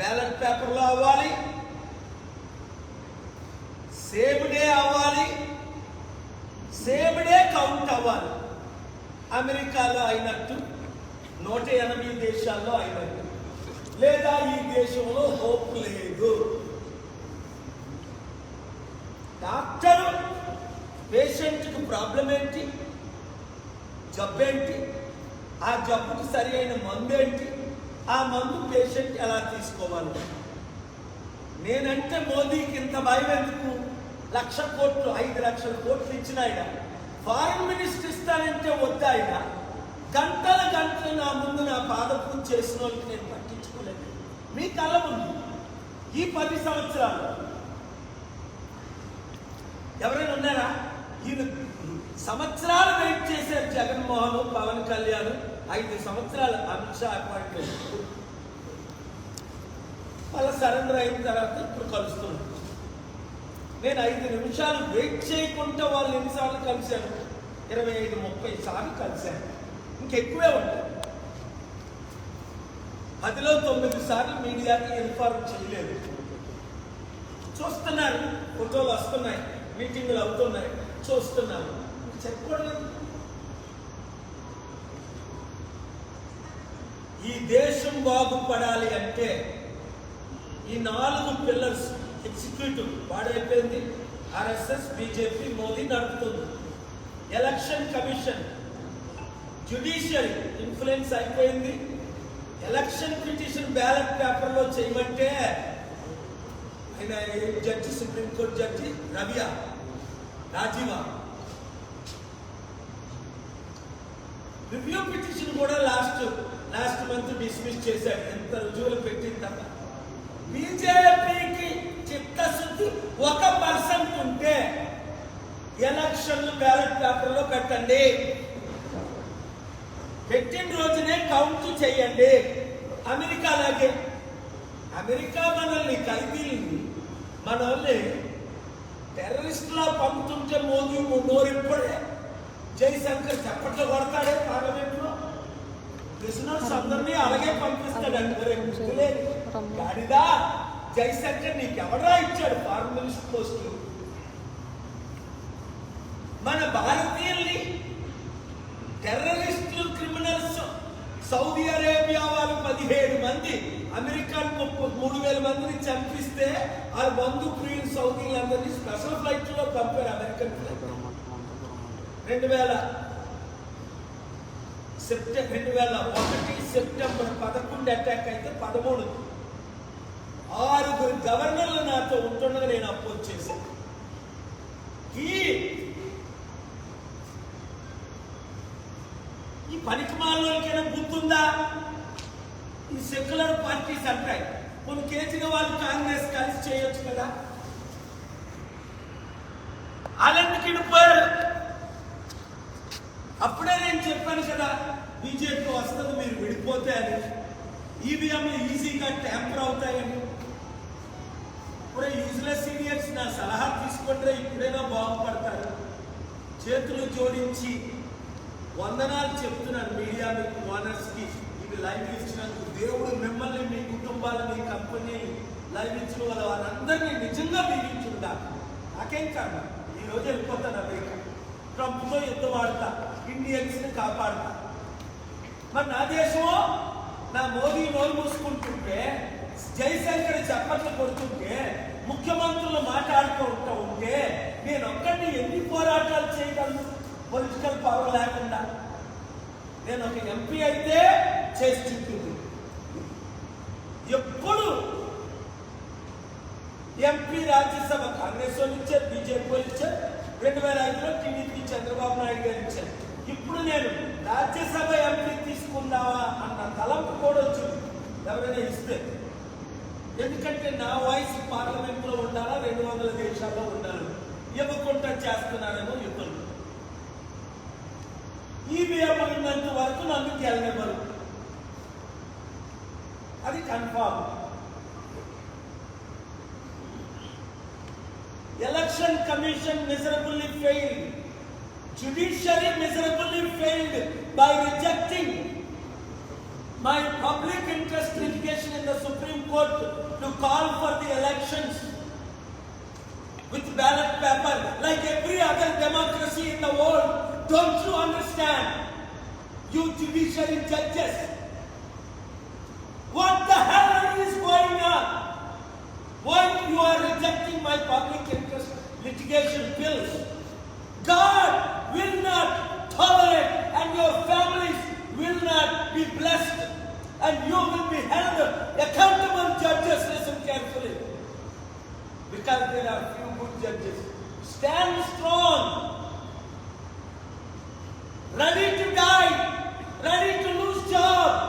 Ballot పేపర్లో అవ్వాలి. Same day అవ్వాలి. సేమ్ డే కౌంట్ అవ్వాలి. అమెరికాలో అయినట్టు నూట ఎనభై దేశాల్లో అయినట్టు. లేదా ఈ దేశంలో హోప్ లేదు. డాక్టర్ పేషెంట్కి ప్రాబ్లం ఏంటి? జబ్బు ఏంటి? ఆ జబ్బుకి సరి అయిన మందు ఏంటి? ఆ మందు పేషెంట్ ఎలా తీసుకోవాలి? నేనంటే మోదీకి ఇంత భయం ఎందుకు? లక్ష కోట్లు ఐదు లక్షల కోట్లు ఇచ్చిన ఆయన. ఫారిన్ మినిస్టర్ ఇస్తానంటే వద్దు ఆయన. గంటల గంటలు నా ముందు నా పాదపూజ చేసిన వాళ్ళకి నేను పట్టించుకోలేదు. మీ కళ్ళ ముందు. ఈ పది సంవత్సరాలు. ఎవరైనా ఉన్నారా? ఈయన సంవత్సరాలు వెయిట్ చేశారు జగన్మోహన్ పవన్ కళ్యాణ్. ఐదు సంవత్సరాలు అమిత్ షా అపాయింట్మెంట్ మళ్ళీ సరెండర్ అయిన తర్వాత ఇప్పుడు కలుస్తున్నాను. నేను ఐదు నిమిషాలు వెయిట్ చేయకుండా వాళ్ళు ఎన్నిసార్లు కలిశాను ఇరవై ఐదు ముప్పై సార్లు కలిశాను ఇంకెక్కువే ఉంటాయి. పదిలో తొమ్మిది సార్లు మీడియాకి ఇన్ఫార్మ్ చేయలేదు. చూస్తున్నారు. ఫోటోలు వస్తున్నాయి. మీటింగులు అవుతున్నాయి. చూస్తున్నారు. చెప్పకూడదు. ఈ దేశం బాగుపడాలి అంటే ఈ నాలుగు పిల్లర్స్ ఎగ్జిక్యూటివ్ పాడైపోయింది ఆర్ఎస్ఎస్ బీజేపీ మోదీ నడుపుతుంది. ఎలక్షన్ కమిషన్ జ్యుడిషియరీ ఇన్ఫ్లుయెన్స్ అయిపోయింది. ఎలక్షన్ పిటిషన్ బ్యాలెట్ పేపర్లో చేయమంటే ఆయన ఏ జడ్జి సుప్రీంకోర్టు జడ్జి రవియా రాజీవా రివ్యూ పిటిషన్ కూడా లాస్ట్ లాస్ట్ మంత్ డిస్మిస్ చేశాడు ఎంత రుజువులు పెట్టిన తర్వాత బీజేపీకి చిత్తశుద్ధి ఒక పర్సెంట్ ఉంటే ఎలక్షన్లు బ్యాలెట్ పేపర్లో పెట్టండి పెట్టిన రోజునే కౌంట్ చేయండి. అమెరికా లాగే. అమెరికా మనల్ని ఖైదీల్ని మనల్ని టెర్రరిస్ట్లా పంపుతుంటే మోదీ నోరిప్పుడే జయశంకర్ చప్పట్లు కొడతాడే పార్లమెంట్. లిసనర్స్ అందరినీ అలాగే పంపిస్తాడు అంటే గాడిదా జయశంకర్ నీకు ఎవడా ఇచ్చాడు ఫారెన్ మినిస్టర్ పోస్ట్? మన భారతీయుల్ని టెర్రరిస్టులు క్రిమినల్స్ సౌదీ అరేబియా వాళ్ళు పదిహేడు మంది అమెరికా మూడు వేల మందిని చంపిస్తే ఆ బంధు ప్రియులు సౌదీలందరినీ స్పెషల్ ఫ్లైట్లో పంపారు అమెరికన్ ఫ్లైట్. రెండు వేల సెప్టెంబర్ రెండు వేల ఒకటి సెప్టెంబర్ పదకొండు అటాక్ అయితే పదమూడు. ఆరుగురు గవర్నర్లు నాతో ఉంటుండగా నేను అపోజ్ చేశాను. ఈ పనికి మాలోకైనా గుర్తుందా? ఈ సెక్యులర్ పార్టీస్ అంటాయి. కొన్ని కేజ్రీవాల్ కాంగ్రెస్ కలిసి చేయొచ్చు కదా? అలాంటి పోయారు? చెప్పాను కదా బీజేపీ వస్తుంది మీరు విడిపోతే అని ఈవీఎంలు ఈజీగా ట్యాంపర్ అవుతాయని. ఇప్పుడే యూజ్లెస్ సీనియర్స్ నా సలహా తీసుకుంటే ఇప్పుడైనా బాగుపడతారు. చేతులు జోడించి వందనాలు చెప్తున్నాను మీడియా మీకు ఓనర్స్ లైవ్ ఇచ్చినందుకు దేవుడు మిమ్మల్ని మీ కుటుంబాలు మీ కంపెనీ లైవ్ ఇచ్చిన వాళ్ళ వారందరినీ నిజంగా దీవించుందా నాకేం కాదు ఈ రోజు వెళ్ళిపోతాను అమెరికా ట్రంప్తో యుద్ధం ఆడతా ఇండియన్స్ని కాపాడతా. మరి నా దేశమో? నా మోదీ నోరు మూసుకుంటుంటే జయశంకర్ చప్పట్లు కొడుతుంటే ముఖ్యమంత్రులు మాట్లాడుకుంటూ ఉంటే నేను ఒక్కడిని ఎన్ని పోరాటాలు చేయగలను? పొలిటికల్ పవర్ లేకుండా. నేను ఒక ఎంపీ అయితే చేసి చూపింది ఎప్పుడు ఎంపీ రాజ్యసభ కాంగ్రెస్ వాళ్ళు ఇచ్చారు బీజేపీ వాళ్ళు ఇచ్చారు రెండు వేల ఐదులో టీడీపీ చంద్రబాబు నాయుడు గారు ఇచ్చారు. ఇప్పుడు నేను రాజ్యసభ ఎంపీ తీసుకుందామా అన్న తలంపు కూడా వచ్చింది. ఎవరైనా ఇస్తే. ఎందుకంటే నా వాయిస్ పార్లమెంట్లో ఉండాలా రెండు వందల దేశాల్లో ఉండాలి? ఇవ్వకుండా చేస్తున్నారేమో యుద్ధం ఈవీఎం ఉన్నంత వరకు నన్ను గెలనివ్వరు అది confirm. election commission miserably failed. Judiciary miserably failed by rejecting my public interest litigation in the Supreme Court to call for the elections with ballot paper like every other democracy in the world. Don't you understand? You judiciary judges. What the hell is going on? Why you are rejecting my public interest? Bills? God will not tolerate and your families will not be blessed and you will be held accountable judges. Listen carefully. Because there are few good judges. Stand strong. Ready to die. Ready to lose job.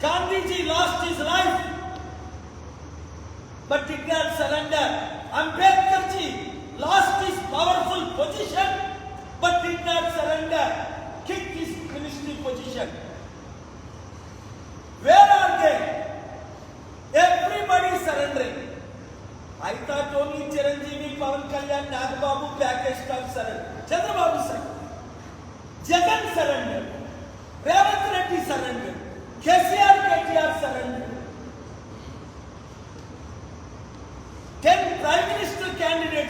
Gandhiji lost his life but did not surrender. Ambedkar ji lost his powerful position but did not surrender. Kicked his ministry position. Where are they? Everybody surrendering. I thought only Chiranjeevi, Pavan Kalyan, Nagbabu, package stop surrender. Chandrababu surrender. Jagan surrender. Revanth Reddy surrender. KCR, KTR surrender. Ten prime minister candidates surrendered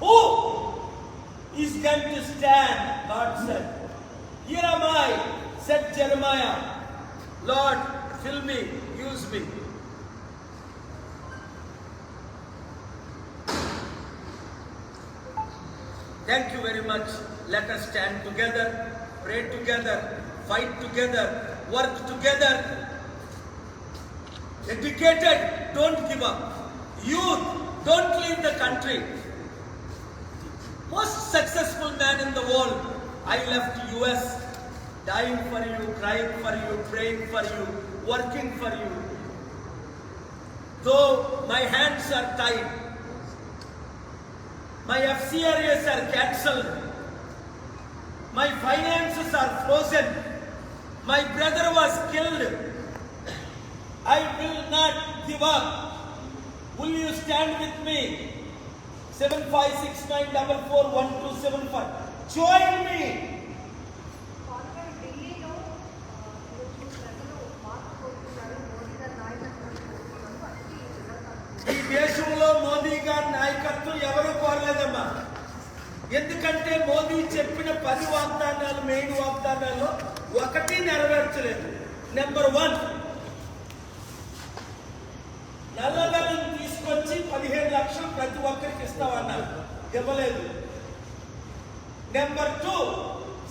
Who is going to stand? God said. Here am I, said Jeremiah. Lord, fill me, use me. Thank you very much. Let us stand together, pray together, fight together, work together. Educated, don't give up. Youth, don't leave the country. Most successful man in the world. I left US, dying for you, crying for you, praying for you, working for you. Though my hands are tied, my FCRAs are cancelled, my finances are frozen, my brother was killed. I will not give up. Will you stand with me? Seven five six nine double four one two seven five. Join me. అనుకుంటున్నారు. ఈ దేశంలో మోదీ గారి నాయకత్వం ఎవరు కోరలేదమ్మా ఎందుకంటే మోదీ చెప్పిన పది వాగ్దానాలు మెయిన్ వాగ్దానాల్లో ఒకటి నెరవేర్చలేదు నెంబర్ వన్ లక్షలు ప్రతి ఒక్కరికి ఇస్తామన్నారు ఇవ్వలేదు. నెంబర్ టూ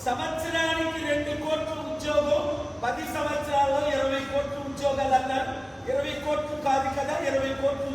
సంవత్సరానికి రెండు కోట్ల ఉద్యోగం పది సంవత్సరాల్లో ఇరవై కోట్ల ఉద్యోగాలు అన్నారు. ఇరవై కోట్లు కాదు కదా ఇరవై కోట్ల